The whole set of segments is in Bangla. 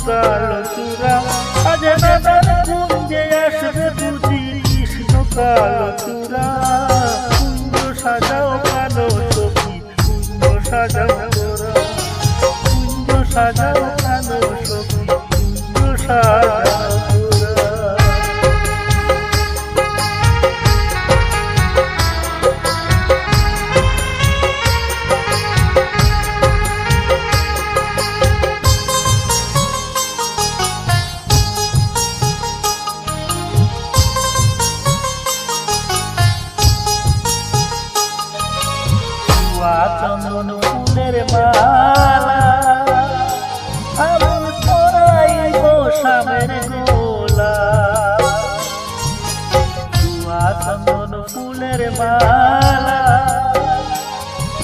কাল চূড়া আজ রাধার কুঞ্জে আসবে বুঝি কৃষ্ণ কাল চূড়া কুঞ্জ সাজাও কালো সখী কুঞ্জ সাজাও কুঞ্জ সাজাও কালো সখী কুঞ্জ সাজাও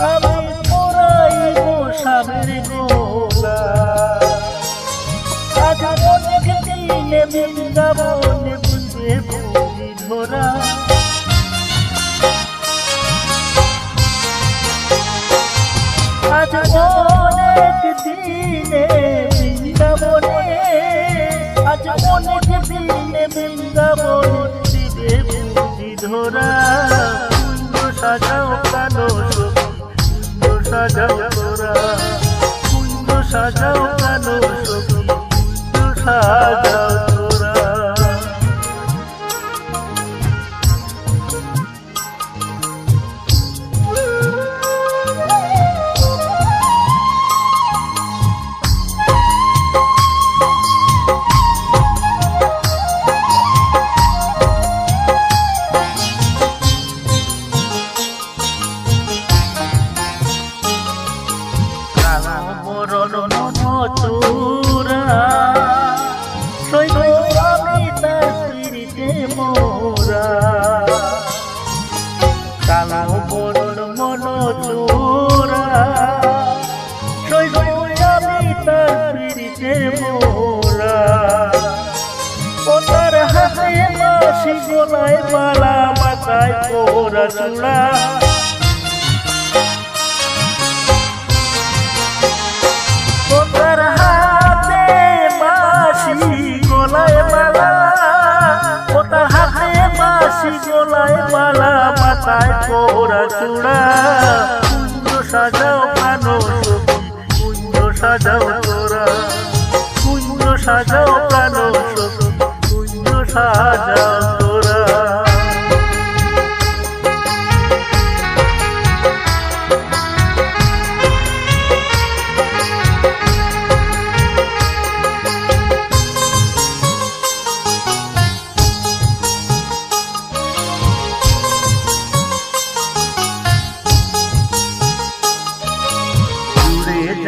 আমি পরাইব সামের গোলা। আজ অনেক দিনে বৃন্দাবনে বুঝে বুঝি ধরা। আজ অনেক দিনে বৃন্দাবনে আজ অনেক দিনে বৃন্দাবনে দিবে বুঝি ধরা। সাজাও কালো সাজাও তোরা সাজাও কালো সাজাও পোরা চূড়া গলায় মালা মাথায় পোড়া চূড়া কুঞ্জ সাজাও কানো সখী কুঞ্জ সাজাও তোরা কুঞ্জ সাজাও কানো সখী কুঞ্জ সাজাও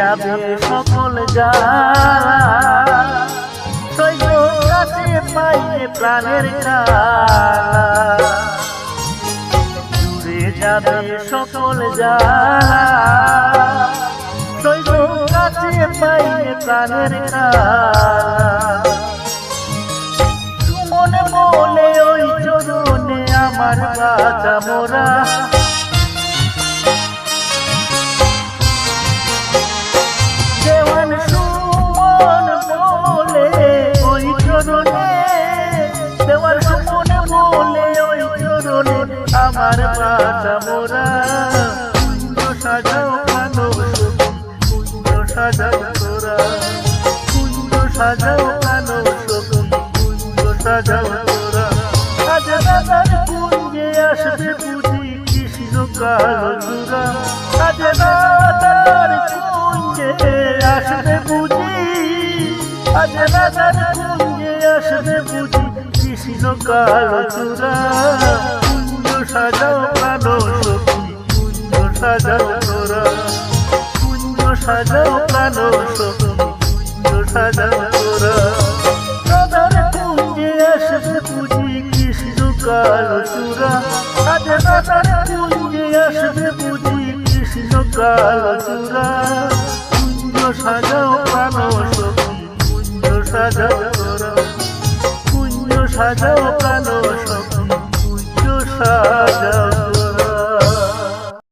যাবে সকল সৈব প্রাণের কালা যাবে সকল সৈব প্রাণের মনে বলে ওই চরণে আমার মোরা। আমার বাসা মোরা। কুঞ্জ সাজাও কানো সখী। কুঞ্জ সাজাও তোরা। কুঞ্জ সাজাও কানো সখী। কুঞ্জ সাজাও তোরা। আজ রাজার কুঞ্জে আসবে বুঝি কৃষ্ণ কালো চূড়া। আজ রাজার কুঞ্জে আসবে বুঝি আজ রাজার কুঞ্জে আসবে বুঝি কৃষ্ণ কালো চূড়া। সাজাও কালো কুঞ্জ সাজাও তোরা। কুঞ্জ সাজাও কালো কুঞ্জ সাজাও তোরা। রাধার কুঞ্জে আসবে বুঝি কৃষ্ণ কালো চূড়া। আজ কুঞ্জে কাল চূড়া। কুঞ্জ সাজাও সখী কুঞ্জ সাজাও তোরা। কুঞ্জ সাজাও সখী কুঞ্জ সাজাও